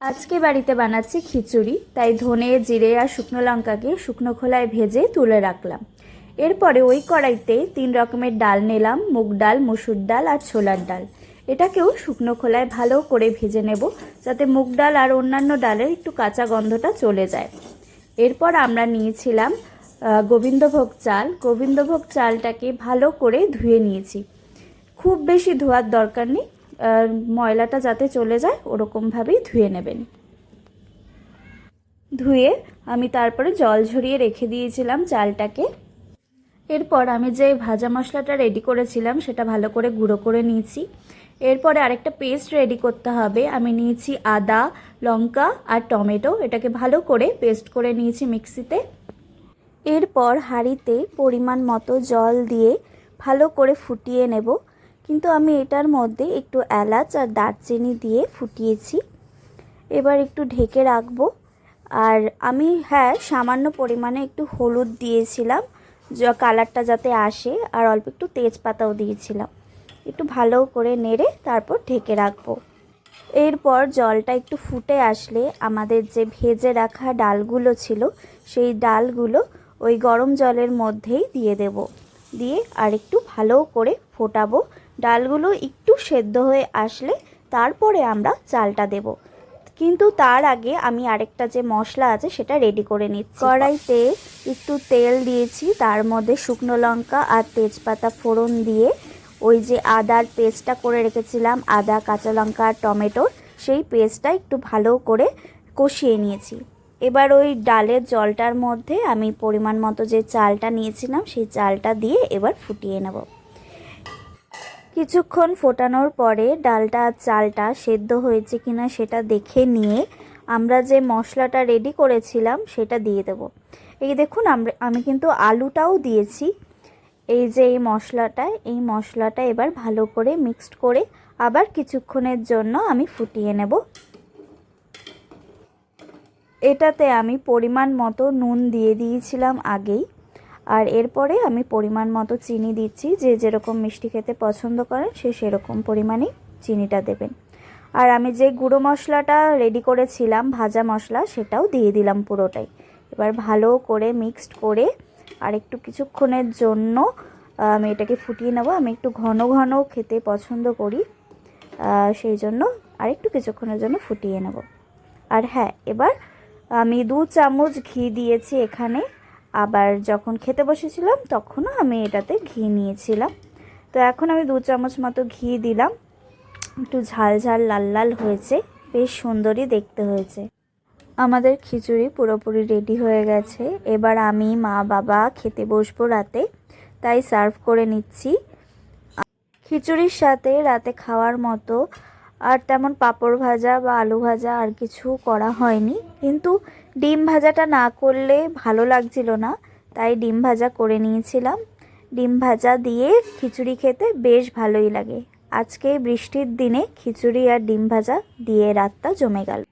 আজকে বাড়িতে বানাচ্ছি খিচুড়ি, তাই ধনে, জিরে আর শুকনো লঙ্কাকে শুকনো খোলায় ভেজে তুলে রাখলাম। এরপরে ওই কড়াইতে তিন রকমের ডাল নিলাম, মুগ ডাল, মুসুর ডাল আর ছোলার ডাল। এটাকেও শুকনো খোলায় ভালো করে ভেজে নেব, যাতে মুগ ডাল আর অন্যান্য ডালের একটু কাঁচা গন্ধটা চলে যায়। এরপর আমরা নিয়েছিলাম গোবিন্দভোগ চাল। গোবিন্দভোগ চালটাকে ভালো করে ধুয়ে নিয়েছি। খুব বেশি ধোয়ার দরকার নেই ময়লাটা যাতে চলে যায়, ওরকমভাবেই ধুয়ে নেবেন। ধুয়ে আমি তারপরে জল ঝরিয়ে রেখে দিয়েছিলাম চালটাকে। এরপর আমি যে ভাজা মশলাটা রেডি করেছিলাম, সেটা ভালো করে গুঁড়ো করে নিয়েছি। এরপরে আরেকটা পেস্ট রেডি করতে হবে। আমি নিয়েছি আদা, লঙ্কা আর টমেটো। এটাকে ভালো করে পেস্ট করে নিয়েছি মিক্সিতে। এরপর হাঁড়িতে পরিমাণ মতো জল দিয়ে ভালো করে ফুটিয়ে নেব। কিন্তু আমি এটার মধ্যে একটু এলাচ আর দারচিনি দিয়ে ফুটিয়েছি। এবার একটু ঢেকে রাখব। আর আমি হ্যাঁ সামান্য পরিমাণে একটু হলুদ দিয়েছিলাম, য- কালারটা যাতে আসে, আর অল্প একটু তেজপাতাও দিয়েছিলাম। একটু ভালো করে নেড়ে তারপর ঢেকে রাখব। এরপর জলটা একটু ফুটে আসলে আমাদের যে ভেজে রাখা ডালগুলো ছিল, সেই ডালগুলো ওই গরম জলের মধ্যেই দিয়ে দেব। দিয়ে আর একটু ভালো করে ফোটাবো। ডালগুলো একটু সেদ্ধ হয়ে আসলে তারপরে আমরা চালটা দেব। কিন্তু তার আগে আমি আরেকটা যে মশলা আছে সেটা রেডি করে নিচ্ছি। কড়াইতে একটু তেল দিয়েছি, তার মধ্যে শুকনো লঙ্কা আর তেজপাতা ফোড়ন দিয়ে ওই যে আদার পেস্টটা করে রেখেছিলাম, আদা, কাঁচা লঙ্কা আর টমেটোর সেই পেস্টটা একটু ভালো করে কষিয়ে নিয়েছি। এবার ওই ডালের জলটার মধ্যে আমি পরিমাণ মতো যে চালটা নিয়েছিলাম, সেই চালটা দিয়ে এবার ফুটিয়ে নেব। কিছুক্ষণ ফোটানোর পরে ডালটা চালটা সেদ্ধ হয়েছে কিনা সেটা দেখে নিয়ে আমরা যে মশলাটা রেডি করেছিলাম সেটা দিয়ে দেব। এই দেখুন, আমরা, আমি কিন্তু আলুটাও দিয়েছি। এই যে এই মশলাটা এই মশলাটা এবার ভালো করে মিক্সড করে আবার কিছুক্ষণের জন্য আমি ফুটিয়ে নেব। এটাতে আমি পরিমাণ মতো নুন দিয়ে দিয়েছিলাম আগেই। আর এরপরে আমি পরিমাণ মতো চিনি দিচ্ছি, যে যেরকম মিষ্টি খেতে পছন্দ করেন সে সেরকম পরিমাণেই চিনিটা দেবেন। আর আমি যে গুঁড়ো মশলাটা রেডি করেছিলাম, ভাজা মশলা, সেটাও দিয়ে দিলাম পুরোটাই। এবার ভালো করে মিক্সড করে আর একটু কিছুক্ষণের জন্য আমি এটাকে ফুটিয়ে নেব। আমি একটু ঘন ঘন খেতে পছন্দ করি সেই জন্য আর একটু কিছুক্ষণের জন্য ফুটিয়ে নেব। আর হ্যাঁ এবার আমি দু চামচ ঘি দিয়েছি এখানে। আবার যখন খেতে বসেছিলাম, তখনও আমি এটাতে ঘি নিয়েছিলাম। তো এখন আমি দু চামচ মতো ঘি দিলাম। একটু ঝাল ঝাল, লাল লাল হয়েছে। বেশ সুন্দরই দেখতে হয়েছে। আমাদের খিচুড়ি পুরোপুরি রেডি হয়ে গেছে। এবার আমি মা, বাবা খেতে বসবো রাতে, তাই সার্ভ করে নিচ্ছি। খিচুড়ির সাথে রাতে খাওয়ার মতো আর তেমন পাঁপড় ভাজা বা আলু ভাজা আর কিছু করা হয়নি। কিন্তু ডিম ভাজাটা না করলে ভালো লাগছিল না, তাই ডিম ভাজা করে নিয়েছিলাম। ডিম ভাজা দিয়ে খিচুড়ি খেতে বেশ ভালোই লাগে। আজকে বৃষ্টির দিনে খিচুড়ি আর ডিম ভাজা দিয়ে রাতটা জমে গেল।